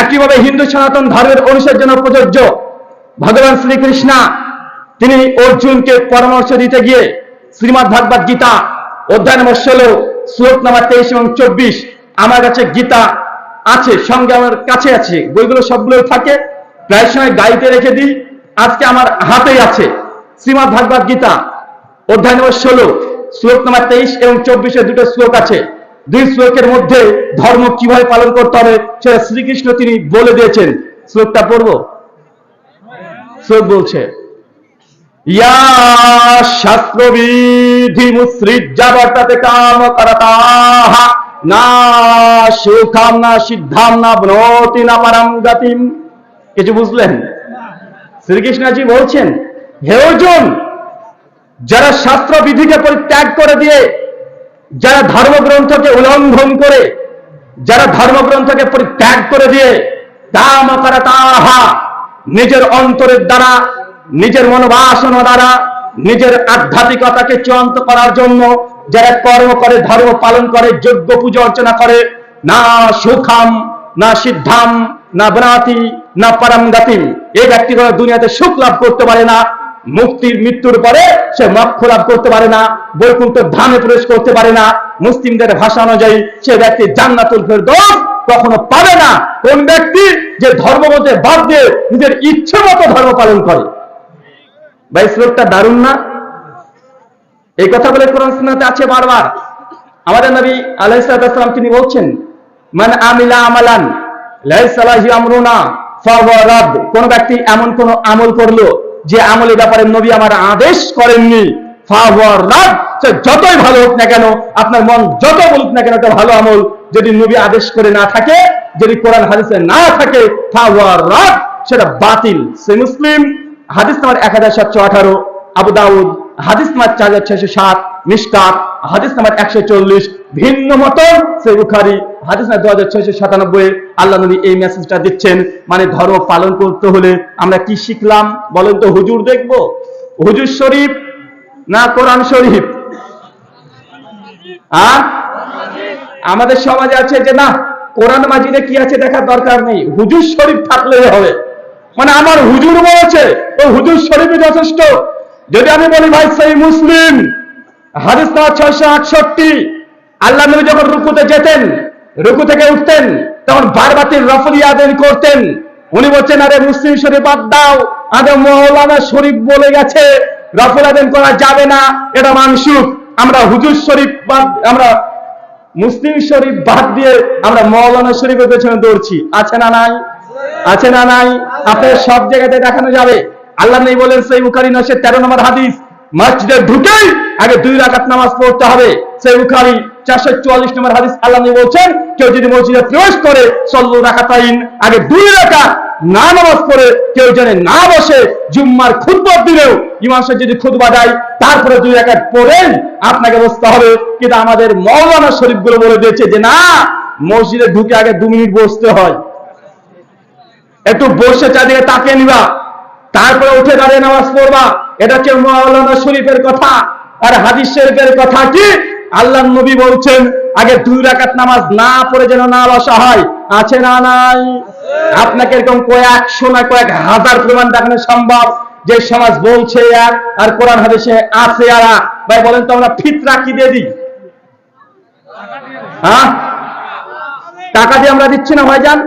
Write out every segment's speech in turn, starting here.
একইভাবে হিন্দু সনাতন ধর্মের অনুসারের জন্য প্রযোজ্য। ভগবান শ্রীকৃষ্ণ, তিনি অর্জুনকে পরামর্শ দিতে গিয়ে শ্রীমৎ ভাগবত গীতা অধ্যায় নম্বর ষোলো, শ্লোক নম্বর তেইশ এবং চব্বিশ আমার কাছে গীতা আছে, সঙ্গে আমার কাছে আছে। বইগুলো সবগুলো থাকে, প্রায় সময় গাড়িতে রেখে দিই। আজকে আমার হাতেই আছে। শ্রীমৎ ভাগবত গীতা অধ্যায় নম্বর ষোলো, শ্লোক নম্বর তেইশ এবং চব্বিশে দুটো শ্লোক আছে। দুই শ্লোকের মধ্যে ধর্ম কীভাবে পালন করতে হবে সেটা শ্রীকৃষ্ণ তিনি বলে দিয়েছেন। শ্লোকটা পড়ব? শ্লোক বলছে, ইয়া কাম না গতিম। কিছু বুঝলেন? শ্রীকৃষ্ণজি বলছেন, হে অর্জুন, যারা শাস্ত্র বিধিকে পরিত্যাগ করে দিয়ে যারা ধর্মগ্রন্থকে উল্লঙ্ঘন করে, যারা ধর্মগ্রন্থকে পরিত্যাগ করে দিয়ে করে তাহা নিজের অন্তরের দ্বারা, নিজের মনোবাসনা দ্বারা, নিজের আধ্যাত্মিকতাকে চূড়ান্ত করার জন্য যারা কর্ম করে, ধর্ম পালন করে যোগ্য পুজো অর্চনা করে, না সুখাম, না সিদ্ধাম, না বনাতি, না পরম এই ব্যক্তিগুলো দুনিয়াতে সুখ লাভ করতে পারে না। মুক্তির মৃত্যুর পরে সে মোক্ষ লাভ করতে পারে না, বৈকুণ্ঠ ধামে প্রবেশ করতে পারে না। মুসলিমদের ভাষা অনুযায়ী সে ব্যক্তি জান্নাতুল ফেরদৌস কখনো পাবে না। কোন ব্যক্তি যে ধর্ম মধ্যে বাদ দিয়ে নিজের ইচ্ছে মতো ধর্ম পালন করে? ভাই শ্লোকটা দারুণ না? এই কথা বলে কোরআন সুন্নাতে আছে বারবার। আমাদের নবী আলাইসালাম তিনি বলছেন মানে আমিলা আমালান লাইসালাহি আমরুনা, ফাহুয়া রাদ। কোন ব্যক্তি এমন কোন আমল করল যে আমলের ব্যাপারে নবী আমার আদেশ করেননি যতই ভালো হোক না কেন, আপনার মন যত বলুক না কেন, একটা ভালো আমল যদি নবী আদেশ করে না থাকে, যদি কোরআন হাদিসে না থাকে সেটা বাতিল। সে মুসলিম, হাদিস নাম্বার এক হাজার সাতশো আঠারো, আবু দাউদ, হাদিস নাম্বার চার হাজার ছয়শো সাত মিসকাত হাদিস নাম্বার একশো চল্লিশ ভিন্ন মতন। সে বুখারি হাদিস নাম্বার দু হাজার ছয়শো সাতানব্বই আল্লাহ নবী এই মেসেজটা দিচ্ছেন মানে ধর্ম পালন করতে হলে আমরা কি শিখলাম? বলেন তো, হুজুর দেখব? হুজুর শরীফ না কোরআন শরীফ? আর? আমাদের সমাজে আছে যে, না, কোরআন মাজিদে কি আছে দেখার দরকার নেই। হুজুর শরীফ থাকলেই হবে। মানে আমার হুজুর বলেছে ও হুজুর শরীফই যথেষ্ট। যদি আমি বলি, ভাই, সেই মুসলিম, হাদিস ছয়শো আটষট্টি আল্লাহ নবী যখন রুকুতে যেতেন, রুকু থেকে উঠতেন, তখন বারবাতির রফলি আদেন করতেন। উনি বলছেন, আরে মুসলিম শরীফ বাদ দাও আরে মৌলানা শরীফ বলে গেছে রফল আদেন করা যাবে না, এটা মানসুক আমরা হুজুর শরীফ বাদ, আমরা মুসলিম শরীফ বাদ দিয়ে আমরা মৌলানা শরীফের পেছনে দৌড়ছি। আছে না নাই? আছে না নাই? আপনার সব জায়গাতে দেখানো যাবে। আল্লাহ নেই বলেন সেই বুখারি নশে তেরো নম্বর হাদিস। মসজিদে ঢুকেই আগে দুই রাকাত নামাজ পড়তে হবে। সেই বুখারি চারশো চুয়াল্লিশ নম্বর হাদিস আল্লাহ বলছেন, কেউ যদি মসজিদে প্রবেশ করে সল্লু রাখাতাইন আগে দুই রাকাত না নামাজ পড়ে, কেউ যেন না বসে, জুম্মার খুতবার দিলেও ইমাম সাহেব যদি খুতবা দেয়, তারপরে দুই রাকাত পড়েন আপনাকে বসতে হবে। কিন্তু আমাদের মৌলানা শরীফগুলো বলে দিয়েছে যে, না, মসজিদে ঢুকে আগে দু মিনিট বসতে হয়। একটু বসে চারদিকে তাকিয়ে নিবা। তারপরে উঠে দাঁড়িয়ে নামাজ পড়বা। এটা হচ্ছে মৌলানা শরীফের কথা। আর হাদিস শরীফের কথা কি? আল্লাহ নবী বলছেন, আগে দুই রাকাত নামাজ না পড়ে যেন না বসা হয়। আছে না নাই? আপনাকে এরকম কয়েকশো না কয়েক হাজার প্রমাণ দেখানো সম্ভব। যে সমাজ বলছে এক আর কোরআন হাদিসে আছে আর। ভাই, বলেন তো আমরা ফিতরা কি দিয়ে দিই? হ্যাঁ? টাকা দিয়ে আমরা দিচ্ছি না, ভাইজান?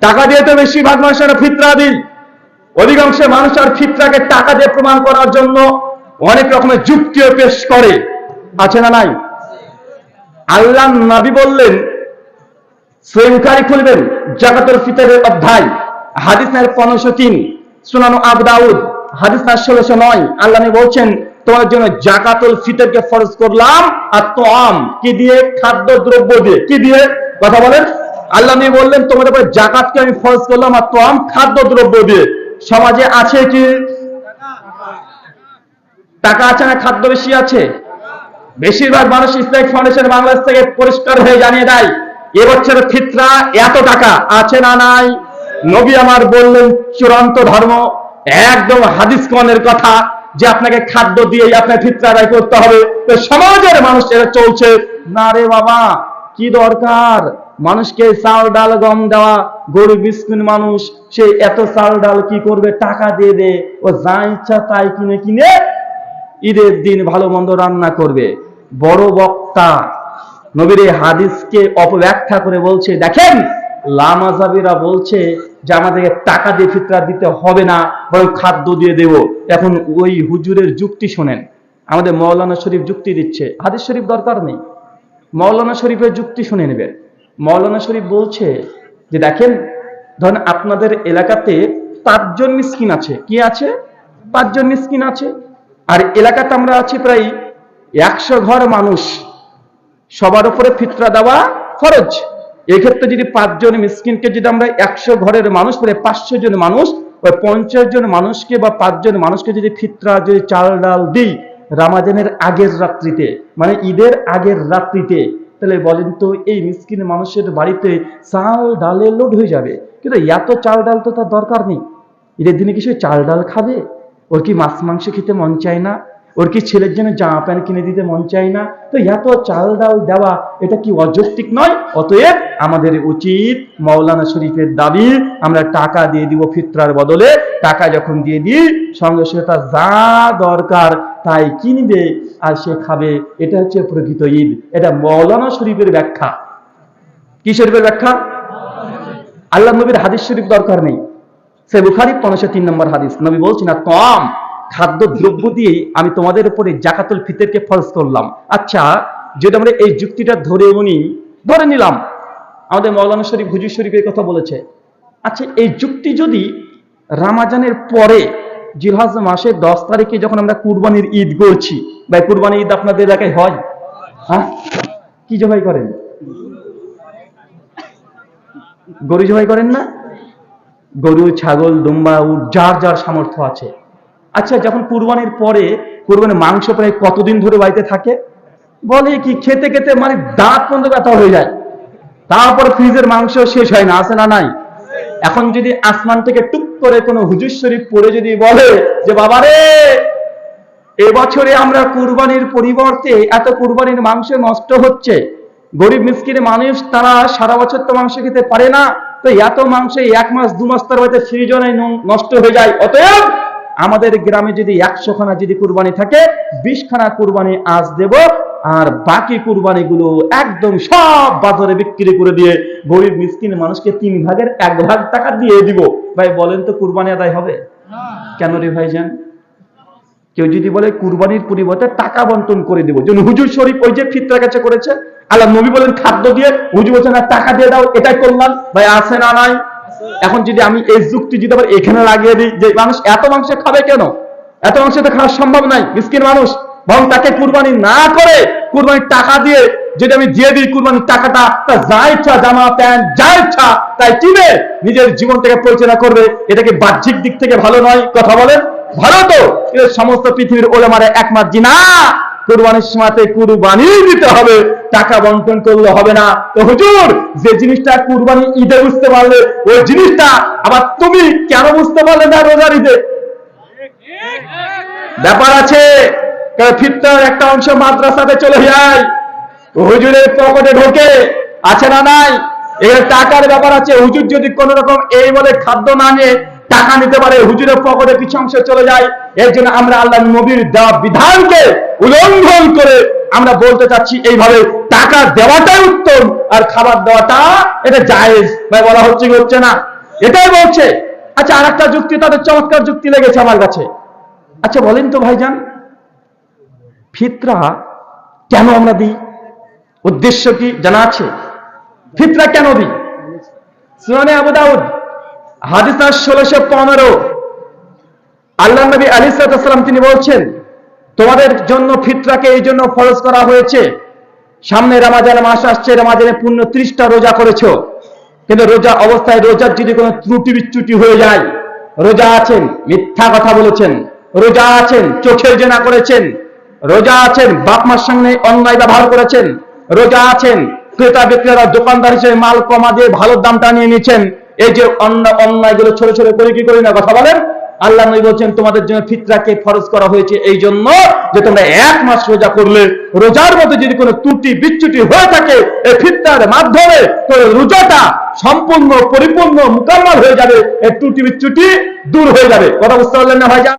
টাকা দিয়ে তো বেশিরভাগ মানুষের ফিতরা দিই। অধিকাংশ মানুষ আর ফিতরাকে টাকা দিয়ে প্রমাণ করার জন্য অনেক রকমের যুক্তিও পেশ করে। আছে না নাই? আল্লাহ নবী বললেন সৈমকারী খুলবেন জাকাতুল ফিতরের অধ্যায়, হাদিস নাম্বার পনেরোশো তিন, সুনানো আবু দাউদ, হাদিস নাম্বার ষোলোশো নয়। আল্লাহ বলছেন তোমার জন্য জাকাতুল ফিতরকে ফরজ করলাম আর তো আম কি দিয়ে? খাদ্য, দ্রব্য দিয়ে। কি দিয়ে? কথা বলেন। আল্লাহ নবী বললেন, তোমাদের উপরে জাকাতকে আমি ফরজ করলাম আর তো আম খাদ্য, দ্রব্য দিয়ে। সমাজে আছে কি? টাকা আছে না খাদ্য বেশি আছে? বেশিরভাগ মানুষ ইসলামিক ফাউন্ডেশন বাংলাদেশ থেকে পরিষ্কার হয়ে জানিয়ে দেয় এবছর ফিতরা এত টাকা আছে না নাই? নবী আমার বললেন, চূড়ান্ত ধর্ম, একদম হাদিস কনের কথা, যে আপনাকে খাদ্য দিয়েই আপনার ফিতরা আদায় করতে হবে। তো সমাজের মানুষ এরা চলছে, না রে বাবা, কি দরকার? মানুষকে চাল ডাল গম দেওয়া, গরিব মিসকিন মানুষ, সে এত চাল ডাল কি করবে, টাকা দিয়ে দে, ও যা ইচ্ছা তাই কিনে কিনে ঈদের দিন ভালো মন্দ রান্না করবে। বড় বক্তা নবীর হাদিসকে অপব্যাখ্যা করে বলছে, দেখেন লামাজাবিরা বলছে যে আমাদেরকে টাকা দিয়ে ফিতরা দিতে হবে না, বরং খাদ্য দিয়ে দেব। এখন ওই হুজুরের যুক্তি শোনেন। আমাদের মৌলানা শরীফ যুক্তি দিচ্ছে। হাদিস শরীফ দরকার নেই। মৌলানা শরীফের যুক্তি শুনে নেবেন। মৌলানা শরীফ বলছে যে, দেখেন, ধরেন আপনাদের এলাকাতে পাঁচজন মিসকিন আছে। কি আছে? পাঁচজন মিসকিন আছে। আর এলাকাতে আমরা আছি প্রায় একশো ঘর মানুষ। সবার উপরে ফিতরা দেওয়া খরচ এক্ষেত্রে যদি পাঁচজন মিসকিনকে যদি আমরা একশো ঘরের মানুষ করে পাঁচশো জন মানুষ, ওই পঞ্চাশ জন মানুষকে বা পাঁচজন মানুষকে যদি ফিতরা, যদি চাল ডাল দিই, রামাজানের আগের রাত্রিতে মানে ঈদের আগের রাত্রিতে তাহলে বলেন তো, এই মিসকিন মানুষের বাড়িতে চাল ডালে লোড হয়ে যাবে। কিন্তু এত চাল ডাল তো তার দরকার নেই। ঈদের দিনে কি সে চাল ডাল খাবে? ওর কি মাছ মাংস খেতে মন চায় না? ওর কি ছেলের জন্য জামা প্যান্ট কিনে দিতে মন চাই না, তো এত চাল ডাল দেওয়া, এটা কি অযৌক্তিক নয়? অতএব আমাদের উচিত মৌলানা শরীফের দাবি, আমরা টাকা দিয়ে দিব ফিতরার বদলে। টাকা যখন দিয়ে দিই, সঙ্গে সঙ্গে তার যা দরকার তাই কিনবে আর সে খাবে। এটা হচ্ছে প্রকৃত ঈদ। এটা মৌলানা শরীফের ব্যাখ্যা। কি শরীফের ব্যাখ্যা? আল্লাহ নবীর হাদিস শরীফ দরকার নেই। সে বুখারি পনেরোশো তিন নম্বর হাদিস। নবী বলছি না তম খাদ্য দ্রব্য দিয়ে আমি তোমাদের উপরে জাকাতুল ফিতরকে ফরজ করলাম। আচ্ছা যদি আমরা এই যুক্তিটা ধরে উনি, ধরে নিলাম, আমাদের মৌলানা শরীফ হুজুর শরীফের কথা বলেছে। আচ্ছা এই যুক্তি যদি রামাজানের পরে, জিলহাজ মাসের দশ তারিখে যখন আমরা কুরবানির ঈদ করছি বা কুরবানির ঈদ আপনাদের এলাকায় হয়? হ্যাঁ? কি জবাই করেন? গরু জবাই করেন না? গরু, ছাগল, দুম্বা, উট, যার যার সামর্থ্য আছে। আচ্ছা যখন কুরবানির পরে, কুরবানির মাংস প্রায় কতদিন ধরে বাড়িতে থাকে? বলে কি, খেতে খেতে মানে দাঁত পর্যন্ত ব্যথা হয়ে যায়। তারপর ফ্রিজের মাংস শেষ হয় না, আছে না নাই? এখন যদি আসমান থেকে টুক করে কোনো হুজুর শরীফ পড়ে যদি বলে যে, বাবারে, এবছরে আমরা কুরবানির পরিবর্তে এত কুরবানির মাংস নষ্ট হচ্ছে। গরিব মিসকিনের মানুষ, তারা সারা বছর তো মাংস খেতে পারে না। তো এত মাংস এক মাস, দু মাস তার বাড়িতে সৃজনে নষ্ট হয়ে যায়। অতএব আমাদের গ্রামে যদি একশো খানা যদি কুরবানি থাকে বিশ খানা কুরবানি আজ দেব আর বাকি কুরবানি গুলো একদম সব বাজারে বিক্রি করে দিয়ে গরিব মিসকিন মানুষকে তিন ভাগের এক ভাগ টাকা দিয়ে দিব। ভাই বলেন তো কুরবানি আদায় হবে? কেন রে ভাইজান? কেউ যদি বলে কুরবানির পরিবর্তে টাকা বন্টন করে দেবো যেন হুজুর শরীফ ওই যে ফিতরা কাছে করেছে আল্লাহ নবী বলেন খাদ্য দিয়ে হুজুর বলছে না টাকা দিয়ে দাও এটাই করলাম। ভাই আছে না নাই? এখন যদি আমি এই যুক্তি যদি আবার এখানে লাগিয়ে দিই, যে মানুষ এত মাংস খাবে কেন? এত মাংস তো খাওয়া সম্ভব নাই, মিসকিন মানুষ। বরং তাকে কুরবানি না করে কুরবানির টাকা দিয়ে যদি আমি দিয়ে দিই কুরবানির টাকাটা, তা যা ইচ্ছা, জামা, প্যান্ট, যা ইচ্ছা, তাই কিনে নিজের জীবনটাকে পরিচালনা করবে। এটাকে বাহ্যিক দিক থেকে ভালো নয়, কথা বলেন। ভালো তো? সমস্ত পৃথিবীর ওলেমারে একমাত্র জি না কুরবানির সময়তে কুরবানি দিতে হবে, টাকা বন্টন করলে হবে না। তো হুজুর, যে জিনিসটা কুরবানি ঈদে বুঝতে পারলে, ওই জিনিসটা আবার তুমি কেন বুঝতে পারলে না রোজার ঈদে? ব্যাপার আছে ফিরতার একটা অংশ মাদ্রাসাতে চলে যায় হুজুরের পকেটে ঢোকে, আছে না নাই? এর টাকার ব্যাপার আছে, হুজুর যদি কোন রকম এই বলে খাদ্য না নিয়ে টাকা নিতে পারে, হুজুরের পকেটে কিছু অংশ চলে যায়। এর জন্য আমরা আল্লাহ নবীর দেওয়া বিধানকে উল্লঙ্ঘন করে আমরা বলতে চাচ্ছি এইভাবে, টাকা দেওয়াটাই উত্তম আর খাবার দেওয়াটা এটা জায়েজ। ভাই, বলা হচ্ছে হচ্ছে না? এটাই বলছে। আচ্ছা আর একটা যুক্তি, তাদের চমৎকার যুক্তি লেগেছে আমার কাছে। আচ্ছা বলেন তো ভাইজান, ফিতরা কেন আমরা দিই? উদ্দেশ্য কি জানা আছে? ফিতরা কেন দিই? সুনানে আবু দাউদ হাদিস ষোলোশো পনেরো। আল্লাহ নবী আলী সালাম তিনি বলছেন, তোমাদের জন্য ফিতরাকে এই জন্য ফরজ করা হয়েছে। সামনে রামাজান মাস আসছে, রামাজানে পূর্ণ ত্রিশটা রোজা করেছ। কিন্তু রোজা অবস্থায় রোজার যদি কোনো ত্রুটি বিচ্যুটি হয়ে যায়, রোজা আছেন, মিথ্যা কথা বলেছেন, রোজা আছেন, চোখের জেনা করেছেন, রোজা আছেন, বাপ মার সামনে অন্যায় ব্যবহার করেছেন, রোজা আছেন, ক্রেতা বিক্রেতা, দোকানদার হিসেবে মাল কমা দিয়ে ভালো দামটা নিয়ে নিচ্ছেন এই যে অন্য অন্যায়গুলো ছোট ছোট করে কি করি না কথা বলেন? আল্লাহ নবী বলছেন, তোমাদের জন্য ফিতরাকে ফরজ করা হয়েছে এই জন্য যে তোমরা এক মাস রোজা করলে, রোজার মধ্যে যদি কোনো ত্রুটি, বিচ্যুতি হয়ে থাকে, এই ফিতরার মাধ্যমে তো রোজাটা সম্পূর্ণ, পরিপূর্ণ, মোকাম্মল হয়ে যাবে, এই ত্রুটি, বিচ্যুতি দূর হয়ে যাবে। কথা বুঝতে পারলেন না ভাইজান?